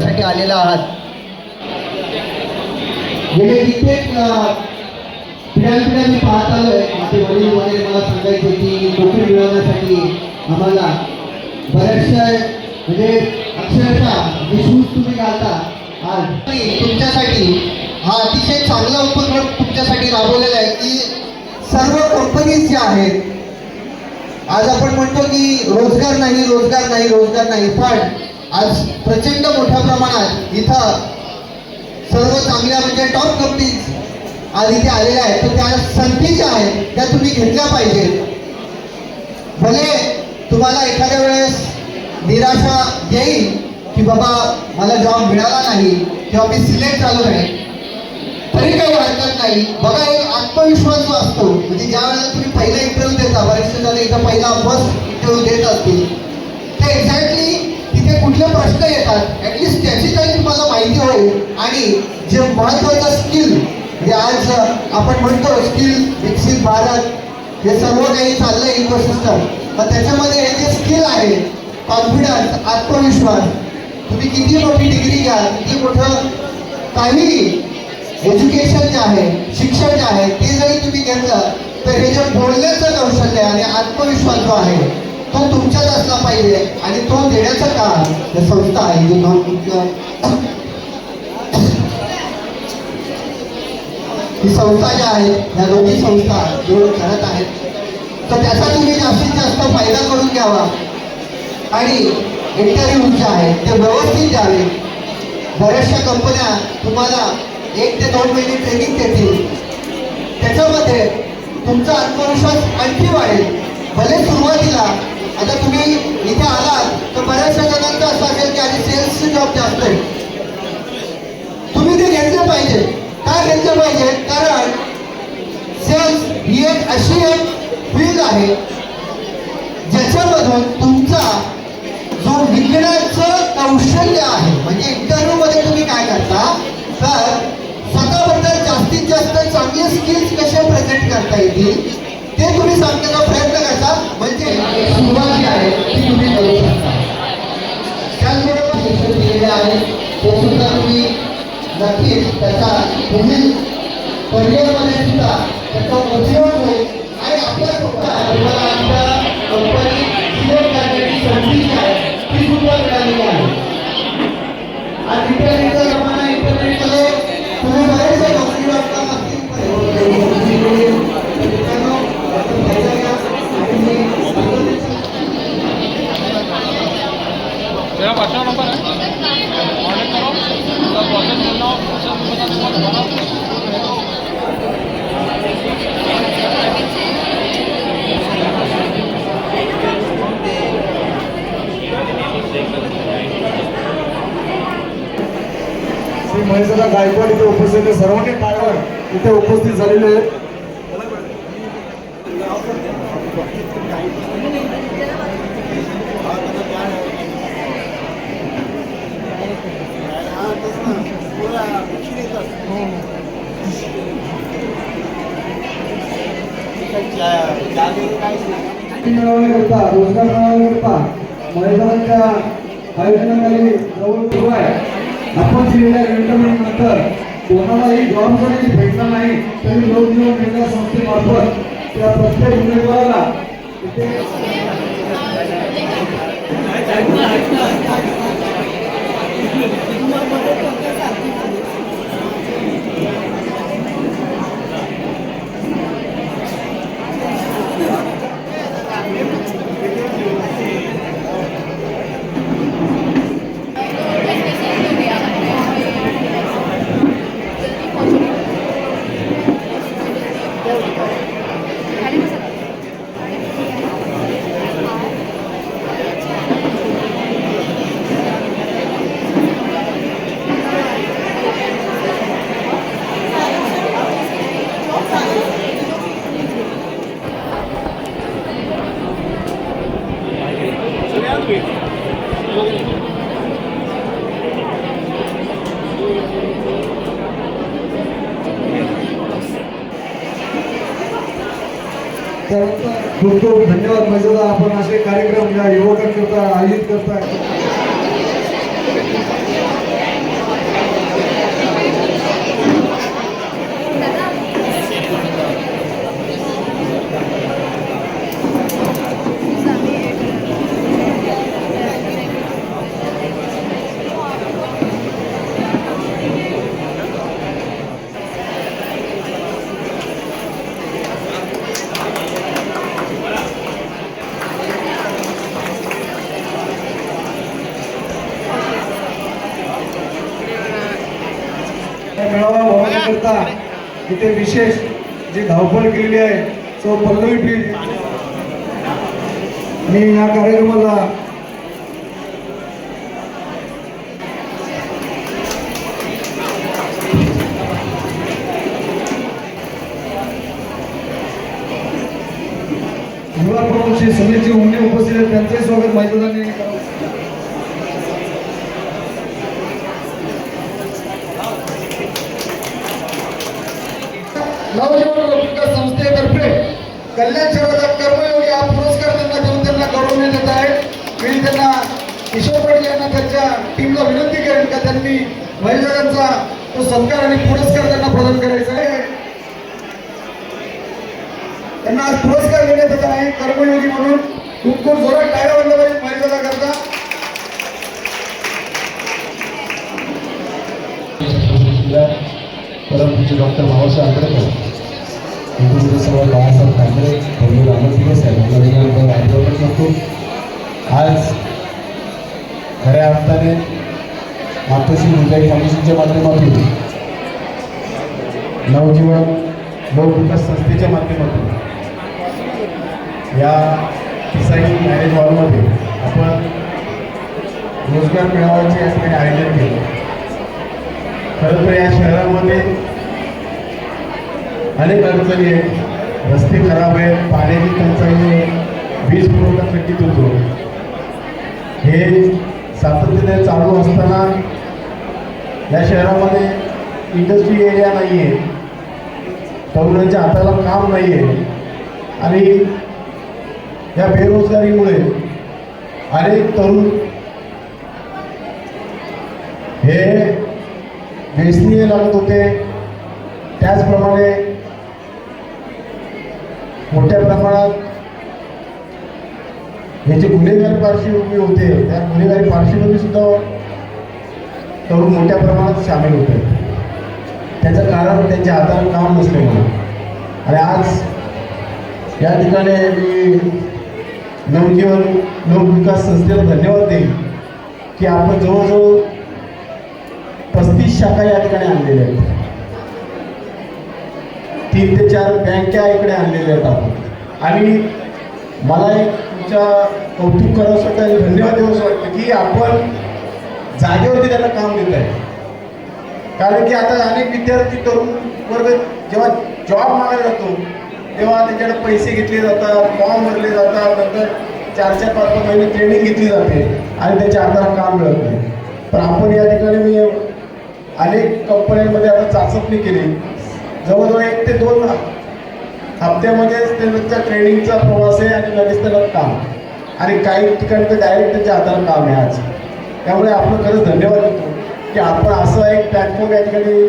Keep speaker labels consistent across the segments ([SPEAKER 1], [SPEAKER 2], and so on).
[SPEAKER 1] साठी आलेला आहात. गेले कित्येक पिढ्यानपिढ्या मी पाहत आलोय. माझे वडील वगैरे मला सांगायचे की नोकरी मिळवण्यासाठी आम्हाला बऱ्याचशा म्हणजे अक्षरशः जे शूज तुम्ही घालता. आज तुमच्यासाठी हा अतिशय चांगला उपक्रम तुमच्यासाठी राबवलेला आहे की सर्व कंपनीज ज्या आहेत आज आपण म्हणतो की रोजगार नाही रोजगार नाही रोजगार नाही पण आज प्रचंड मोठ्या प्रमाणात इथं सर्व चांगल्या म्हणजे टॉप कंपनीज आज इथे आलेल्या आहेत. तर त्या संधी ज्या आहेत त्या तुम्ही घेतल्या पाहिजेत. भले तुम्हाला एखाद्या वेळेस निराशा येईल की बाबा मला जॉब मिळाला नाही किंवा मी सिलेक्ट झालो नाही तरी काही हरकत नाही. बघा एक आत्मविश्वास जो असतो म्हणजे ज्या वेळेला तुम्ही पहिला इंटरव्ह्यू देता बरेचसे झाले इथं पहिला बस इंटरव्ह्यू देत असतील. प्रश्न येतात. ॲटलिस्ट त्याची काही तुम्हाला माहिती होईल. आणि जे महत्वाचं स्किल जे आज आपण म्हणतो स्किल विकसित भारत हे सर्व काही चाललं इकोसिस्टम तर त्याच्यामध्ये हे जे स्किल आहे कॉन्फिडन्स आत्मविश्वास तुम्ही किती मोठी डिग्री घ्या किती मोठं काही एज्युकेशन जे आहे शिक्षण जे आहे ते जरी तुम्ही घेतलं तर हे जे बोलण्याचं कौशल्य आणि आत्मविश्वास जो आहे तो तुमच्यात असला पाहिजे. आणि तो देण्याचं काम संस्था आहे जी नॉन ही संस्था ज्या आहेत ह्या दोन्ही संस्था मिळून करत आहेत तर त्याचा तुम्ही जास्तीत जास्त फायदा करून घ्यावा. आणि इंटरव्ह्यू जे आहेत ते व्यवस्थित द्यावे. बऱ्याचशा कंपन्या तुम्हाला एक ते दोन महिने ट्रेनिंग देतील. त्याच्यामध्ये तुमचा आत्मविश्वास आणखी वाढेल. भले सुरुवातीला आता तुम्ही इथे आलात तर बऱ्याचशा जणांचं असं असेल की आधी सेल्सचे जॉब जास्त आहे. तुम्ही ते घ्यायचं पाहिजे. का घेतले पाहिजे? कारण सेल्स ही एक अशी एक फील्ड आहे ज्याच्यामधून तुमचा जो विकण्याचं कौशल्य आहे म्हणजे इंटरव्ह्यू मध्ये तुम्ही काय करता? तर स्वतःबद्दल जास्तीत जास्त चांगले स्किल्स कसे प्रेझेंट करता येतील? ते तुम्ही सांगण्याचा प्रयत्न करता म्हणजे सुरुवात जी आहे ती तुम्ही करू शकता. त्याचबरोबर शिक्षण दिलेले आहे ते सुद्धा तुम्ही नक्कीच त्याचा तुम्ही करिअरमध्ये सुद्धा त्याचा उपयोग होईल. आणि आपल्या स्वतः तुम्हाला आमच्या कंपनी
[SPEAKER 2] मेरा नंबर है कॉन्टेक्ट करो प्रोसेस करना हो बता दूंगा
[SPEAKER 3] श्री महेशदा गायकवाड इथे उपस्थित सर्वांनी पायावर इथे उपस्थित झालेले आहेत. मिळवण्याकरता रोजगार मिळवण्याकरता महिलांच्या आयोजनाखाली जवळ सुरू आहे आपण दिलेल्या कोणालाही जॉब जरी भेटला नाही तरी लोकजीवन निर्णय संस्थेमार्फत त्या प्रत्येक उमेदवाराला खूप खूप धन्यवाद. मजेदार आपण असे कार्यक्रम या युवकांकरता आयोजित करताय मेळावा भरवण्याकरता इथे विशेष जी धावपळ केलेली आहे सो पल्लवी पीठ. मी या कार्यक्रमाला युवा प्रमुख श्री समीरजी उमने उपस्थित आहेत. त्यांचंही स्वागत माहिती करावं नवजीवन विकास संस्थेतर्फे कल्याणच्या सेवाचा कर्मयोगी हा पुरस्कार त्यांना देऊन त्यांना गौरवण्यात येत आहे. मी त्यांना किशोर पाटील यांना त्यांच्या टीमला विनंती करेन का त्यांनी महिलांचा तो सत्कार आणि पुरस्कार त्यांना प्रदान करायचा आहे. त्यांना आज पुरस्कार देण्यात येत आहे कर्मयोगी म्हणून. खूप खूप जोरात टाळ्या वाजल्या पाहिजे महिलांना करता
[SPEAKER 4] परमपूज्य डॉक्टर बाबासाहेब आंबेडकर. हिंदू बाळासाहेब ठाकरे भरपूर अमर दिवस आहे. आपल्याला करतो आज खऱ्या अर्थाने मातोश्री हृदय फाउंडेशनच्या माध्यमातून नवजीवन लोकविकास संस्थेच्या माध्यमातून या पिसाई मॅरेज हॉलमध्ये आपण रोजगार मेळाव्याचे या आयोजन केलं. खरं तर या शहरामध्ये अनेक अडचणी आहेत. रस्ते खराब आहेत पाण्याची टंचाई आहे वीज पुरवठा खंडित होतो. हे सातत्याने चालू असताना या शहरामध्ये इंडस्ट्री एरिया नाही आहे तरुणांच्या हाताला काम नाही आहे आणि या बेरोजगारीमुळे अनेक तरुण हे व्यसनीय लागत होते. त्याचप्रमाणे मोठ्या प्रमाणात हे जे गुन्हेगारी पार्श्वभूमी होते त्या गुन्हेगारी पार्श्वभूमी सुद्धा तरुण मोठ्या प्रमाणात सामील होते. त्याचं कारण त्यांच्या हाताला काम नसल्यामुळे आणि आज या ठिकाणी मी नवजीवन लोकविकास संस्थेला धन्यवाद देईन की आपण जवळजवळ पस्तीस शाखा या ठिकाणी आणलेल्या आहेत. तीन ते चार बँक्या इकडे आणलेल्या आहेत आपण. आणि मला एक तुमच्या कौतुक करावंसं आणि धन्यवाद देऊ असं वाटतं की आपण जागेवरती त्यांना काम देत आहे. कारण की आता अनेक विद्यार्थी तरुण वर्ग जेव्हा जॉब मागायला जातो तेव्हा त्याच्याकडे पैसे घेतले जातात फॉर्म भरले जातात नंतर चार चार पाच पाच महिने ट्रेनिंग घेतली जाते आणि त्याच्या हाताला काम मिळत नाही. पण आपण या ठिकाणी मी अनेक कंपन्यांमध्ये आता चाचपणी केली. जवळजवळ एक ते दोन हप्त्यामध्येच त्यांचा ट्रेनिंगचा प्रवास आहे आणि लगेच त्याला काम. आणि काही ठिकाणी तर डायरेक्ट त्यांच्या हाताला काम आहे आज. त्यामुळे आपण खरंच धन्यवाद देतो की आपण असं एक प्लॅटफॉर्म या ठिकाणी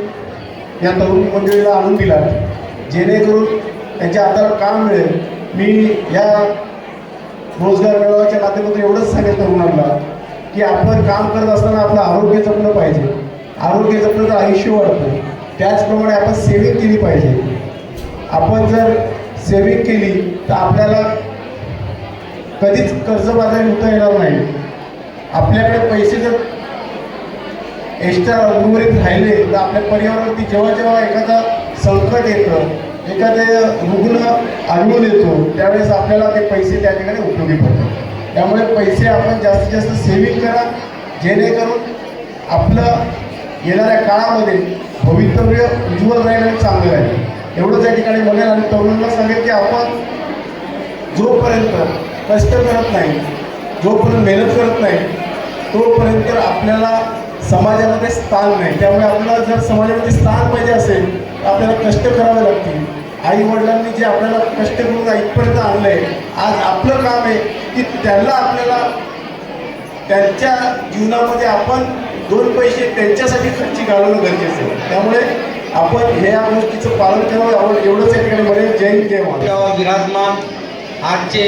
[SPEAKER 4] या तरुण मंडळीला आणून दिला जेणेकरून त्यांच्या हाताला काम मिळेल. मी या रोजगार मेळाव्याच्या माध्यमातून एवढंच सांगेल तरुणांना की आपण काम करत असताना आपलं आरोग्य जपलं पाहिजे. आरोग्य जपलं तर आयुष्य वाढतं. त्याचप्रमाणे आपण सेविंग केली पाहिजे. आपण जर सेविंग केली तर आपल्याला कधीच कर्जबाजारी होता येणार नाही. आपल्याकडे पैसे जर एक्स्ट्रा उर्वरित राहिले तर आपल्या परिवारावरती जेव्हा जेव्हा एखादा संकट येतं एखादे रुग्ण आढळून येतो त्यावेळेस आपल्याला ते पैसे त्या ठिकाणी उपयोगी पडतात. त्यामुळे पैसे आपण जास्तीत जास्त सेविंग करा जेणेकरून आपलं येणाऱ्या काळामध्ये भवितव्य उज्ज्वल राहील आणि चांगलं राहील. एवढंच या ठिकाणी म्हणेल आणि तरुणांना सांगेल की आपण जोपर्यंत कष्ट करत नाही जोपर्यंत मेहनत करत नाही तोपर्यंत आपल्याला समाजामध्ये स्थान नाही. त्यामुळे आपल्याला जर समाजामध्ये स्थान पाहिजे असेल तर आपल्याला कष्ट करावे लागतील. आई वडिलांनी जे आपल्याला कष्ट करून इथपर्यंत आणलं आहे आज आपलं काम आहे की त्यांना आपल्याला त्यांच्या जीवनामध्ये आपण दोन पैसे त्यांच्यासाठी खर्ची घालवणं गरजेचं आहे. त्यामुळे आपण हे या गोष्टीचं पालन करावं आपण एवढंच या ठिकाणी म्हणेल जय जय
[SPEAKER 5] विराजमान आजचे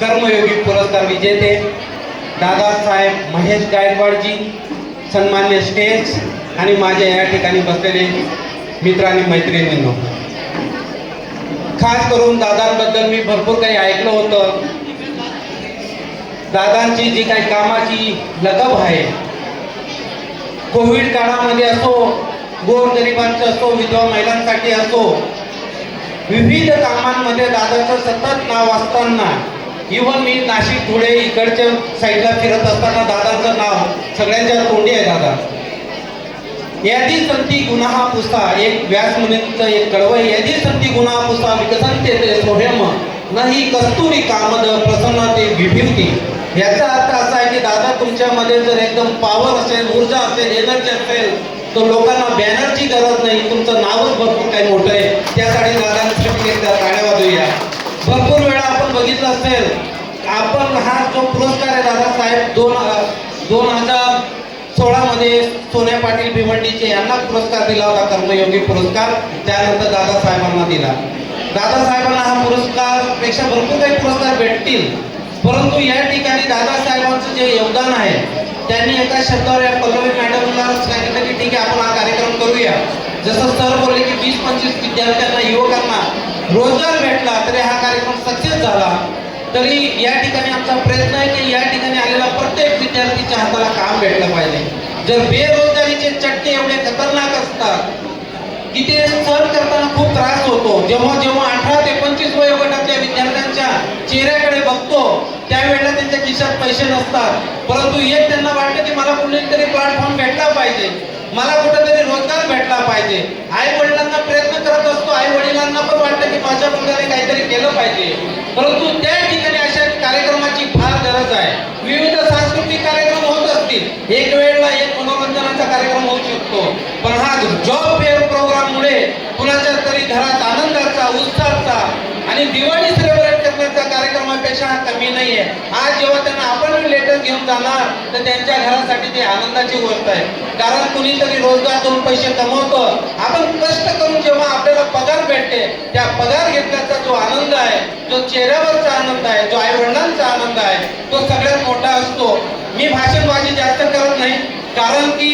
[SPEAKER 5] कर्मयोगी पुरस्कार विजेते दादासाहेब महेश गायकवाडजी सन्मान्य स्टेज आणि माझ्या या ठिकाणी बसलेले मित्र आणि मैत्रिणींनो. खास करून दादांबद्दल मी भरपूर काही ऐकलं होतं. दादांची जी काही कामाची लगब आहे कोविड काळामध्ये असो गोरगरिबांचं असो विधवा महिलांसाठी असो विविध कामांमध्ये दादाचं सतत नाव असताना इवन मी नाशिक धुळे इकडच्या साईडला फिरत असताना दादाचं नाव सगळ्यांच्या तोंडी आहे दादा. यादी संती गुन्हा पुसा एक व्यास मुलींचं एक कळवय यादी संती गुन्हा पुसा विकसनते ते सोहेम नाही कस्तुरी कामद प्रसन्न ते विभिवती याचा अर्थ असा आहे की दादा तुमच्यामध्ये जर एकदम पॉवर असेल ऊर्जा असेल एनर्जी असेल तर लोकांना बॅनरची गरज नाही. तुमचं नावच भरपूर काही मोठं आहे. त्यासाठी दादांसाठी एकदा टाळ्या वाजूया भरपूर वेळा आपण बघितलं असेल आपण हा जो पुरस्कार आहे दादासाहेब दोन दोन हजार सोळामध्ये सोन्या पाटील भिवंडीचे यांना पुरस्कार दिला होता कर्मयोगी पुरस्कार. त्यानंतर दादासाहेबांना दिला. दादासाहेबांना हा पुरस्कारपेक्षा भरपूर काही पुरस्कार भेटतील. परंतु या ठिकाणी दादासाहेबांचं जे योगदान आहे त्यांनी एका शब्दावर या पल्लवी मॅडमला सांगितलं की ठीक आहे आपण हा कार्यक्रम करूया. जसं सर बोलले की वीस पंचवीस विद्यार्थ्यांना युवकांना रोजगार भेटला तरी हा कार्यक्रम सक्सेस झाला. तरी या ठिकाणी आमचा प्रयत्न आहे की या ठिकाणी आलेला प्रत्येक विद्यार्थीच्या हाताला काम भेटलं पाहिजे. जर बेरोजगारीचे चटके एवढे खतरनाक असतात की ते सहन करताना खूप त्रास होतो. जेव्हा जेव्हा अठरा ते पंचवीस वयोगटात चेहऱ्याकडे बघतो त्यावेळेला त्यांच्या खिशात पैसे नसतात. परंतु एक त्यांना वाटतं की मला कुठेतरी प्लॅटफॉर्म भेटला पाहिजे. मला कुठेतरी रोजगार भेटला पाहिजे. आई वडिलांना प्रयत्न करत असतो आई वडिलांना पण वाटतं की माझ्या मुलाने काहीतरी केलं पाहिजे. परंतु त्या ठिकाणी अशा कार्यक्रमाची फार गरज आहे. विविध सांस्कृतिक कार्यक्रम होत असतील. एक वेळेला एक मनोरंजनाचा कार्यक्रम होऊ शकतो. पण हा जॉब फेअर प्रोग्राममुळे कुणाच्या तरी घरात आनंदाचा उत्साहाचा आणि दिवाळी कार्यक्रमापेक्षा कमी नाही आहे आज जेव्हा त्यांना आपण लेटर घेऊन जाणार तर त्यांच्या घरासाठी ते आनंदाची गोष्ट आहे. कारण कुणीतरी रोजगार दोन पैसे कमवतो. आपण कष्ट करून जेव्हा आपल्याला पगार भेटते त्या पगार घेतल्याचा जो आनंद आहे जो चेहऱ्यावरचा आनंद आहे जो आई वडिलांचा आनंद आहे तो सगळ्यात मोठा असतो. मी भाषणबाजी जास्त करत नाही कारण की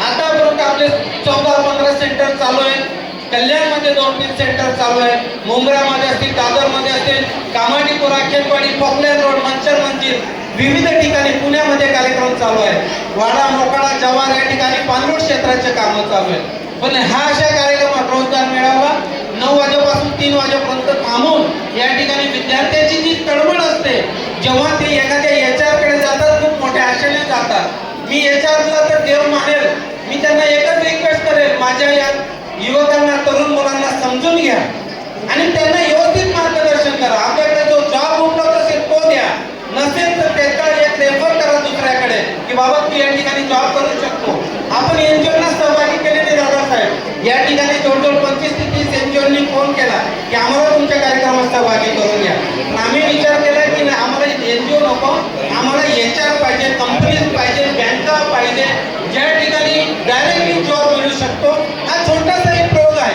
[SPEAKER 5] आतापर्यंत आपले चौदा पंधरा सेंटर चालू आहेत. कल्याणमध्ये दोन तीन सेंटर चालू आहे. मुंब्रामध्ये असतील दादरमध्ये असतील कामाडीपुरा खेतवाडी पॉकलॅन रोड मंचर मंजिल विविध ठिकाणी पुण्यामध्ये कार्यक्रम चालू आहे. वाडा मोकाडा जव्हार या ठिकाणी पाणलोट क्षेत्राचे कामं चालू आहेत. पण हा अशा कार्यक्रमात रोजगार मिळावा नऊ वाजेपासून तीन वाजेपर्यंत थांबून या ठिकाणी विद्यार्थ्याची जी तळमळ असते जेव्हा ते एखाद्या एच कडे जातात खूप मोठ्या आशेने जातात. मी एचआरला तर देव मानेल. मी त्यांना एकच रिक्वेस्ट करेल माझ्या या युवकांना समजून घ्या. आणि त्यांना व्यवस्थित मार्गदर्शन करा. आपल्याकडे जो जॉब उपलब्ध असेल तो द्या. नसेल तर त्याचा एक रेफर करा दुसऱ्याकडे की बाबा तू या ठिकाणी जॉब करू शकतो. आपण एनजीओना सहभागी केलेले दादासाहेब. या ठिकाणी जवळजवळ पंचवीस ते तीस एनजीओनी फोन केला की आम्हाला तुमच्या कार्यक्रमात सहभागी करून घ्या. आम्ही विचार केला की नाही, आम्हाला एनजीओ नको आम्हाला एच आर पाहिजे कंपनीज पाहिजे बँका पाहिजे. ज्या ठिकाणी डायरेक्टली जॉब मिळू शकतो हा छोटासा एक प्रयोग आहे.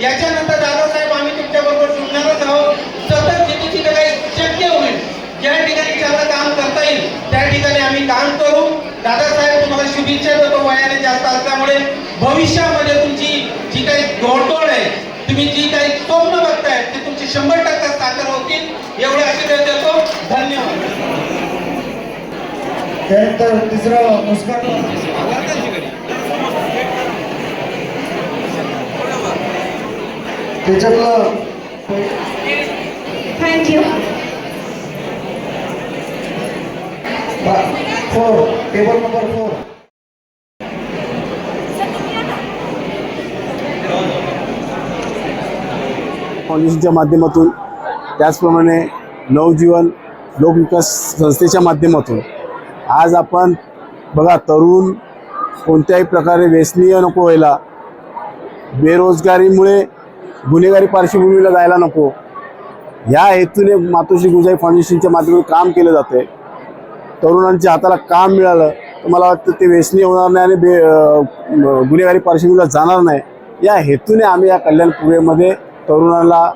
[SPEAKER 5] याच्या दादासाहेब आम्ही तुमच्याबरोबर जुळणारच आहोत सतत जिथे जिथे काही शक्य होईल ज्या ठिकाणी चांगलं काम करता येईल त्या ठिकाणी आम्ही काम करू दादासाहेब तुम्हाला शुभेच्छा देतो. वयाने जास्त असल्यामुळे भविष्यामध्ये तुमची जी काही घोडदौड आहे तुम्ही जी काही स्वप्न बघताय ते तुमची शंभर टक्का साकार होतील. एवढे आशीर्वाद देतो. धन्यवाद.
[SPEAKER 3] त्यानंतर तिसरं मुस्कान त्याच्यातलं
[SPEAKER 6] Thank you.
[SPEAKER 3] Four table number four
[SPEAKER 4] पॉलिसीच्या माध्यमातून त्याचप्रमाणे नवजीवन लोकविकास संस्थेच्या माध्यमातून. आज आपण बघा तरुण कोणत्याही प्रकारे व्यसनीय नको व्हायला बेरोजगारीमुळे गुन्हेगारी पार्श्वभूमीला जायला नको ह्या हेतूने मातोश्री गुजाई फाउंडेशनच्या माध्यमातून काम केलं जातं आहे तरुणांच्या हाताला काम मिळालं तर मला वाटतं ते व्यसनी होणार नाही आणि बे गुन्हेगारी पार्श्वभूमीला जाणार नाही. या हेतूने आम्ही या कल्याणपुरेमध्ये तरुणाला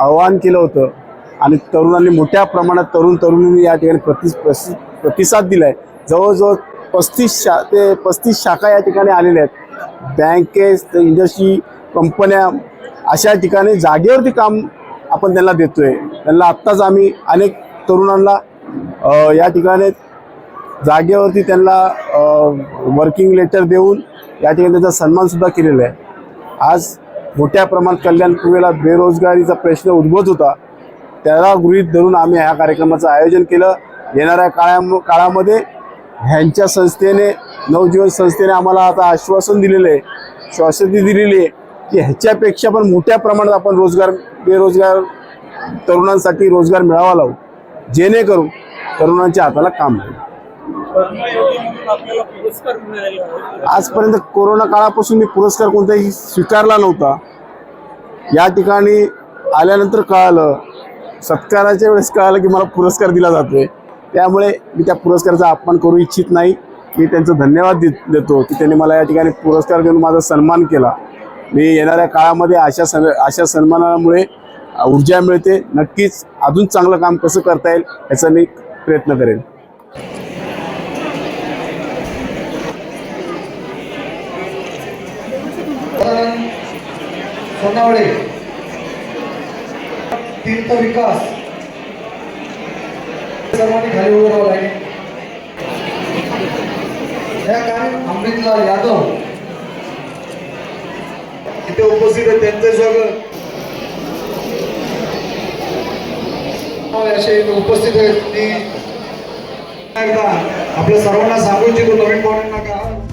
[SPEAKER 4] आव्हान केलं होतं आणि तरुणांनी मोठ्या प्रमाणात तरुण तरुणींनी या ठिकाणी प्रति प्रसि प्रतिसाद दिला आहे जवळजवळ पस्तीस शा ते पस्तीस शाखा या ठिकाणी आलेल्या आहेत. बँकेस इंडस्ट्री कंपन्या अशा ठिकाणी जागेवरती काम आपण त्यांना देतो आहे त्यांना आत्ताच आम्ही अनेक तरुणांना या ठिकाणी जागेवरती त्यांना वर्किंग लेटर देऊन या ठिकाणी त्यांचा सन्मानसुद्धा केलेला आहे. आज मोठ्या प्रमाणात कल्याण पूर्वेला बेरोजगारीचा प्रश्न उद्भवत होता. त्याला गृहीत धरून आम्ही ह्या कार्यक्रमाचं आयोजन केलं. येणाऱ्या काळा काळामध्ये ह्यांच्या संस्थेने नवजीवन संस्थेने आम्हाला आता आश्वासन दिलेलं आहे. श्वासती दिलेली आहे की ह्याच्यापेक्षा पण मोठ्या प्रमाणात आपण रोजगार बेरोजगार तरुणांसाठी रोजगार मिळावा लावू जेणेकरून तरुणांच्या हाताला काम आजपर्यंत कोरोना काळापासून मी पुरस्कार कोणताही स्वीकारला नव्हता. या ठिकाणी आल्यानंतर कळालं सत्काराच्या वेळेस कळालं की मला पुरस्कार दिला जातोय. त्यामुळे मी त्या पुरस्काराचा अपमान करू इच्छित नाही. मी त्यांचं धन्यवाद देतो की त्यांनी मला या ठिकाणी पुरस्कार देऊन माझा सन्मान केला. मी येणाऱ्या काळामध्ये अशा सन अशा सन्मानामुळे ऊर्जा मिळते. नक्कीच अजून चांगलं काम कसं करता येईल याचा मी प्रयत्न करेन.
[SPEAKER 3] सोनावळे तीर्थ विकास. सर्वांनी खाली उभं राहावं लागेल. या काय अमृतलाल यादव. इथे उपस्थित आहे त्यांचं स्वागत. असे उपस्थित आहेत ती आपल्या सर्वांना सांगू इच्छितो नवीन पाहुण्यांना का?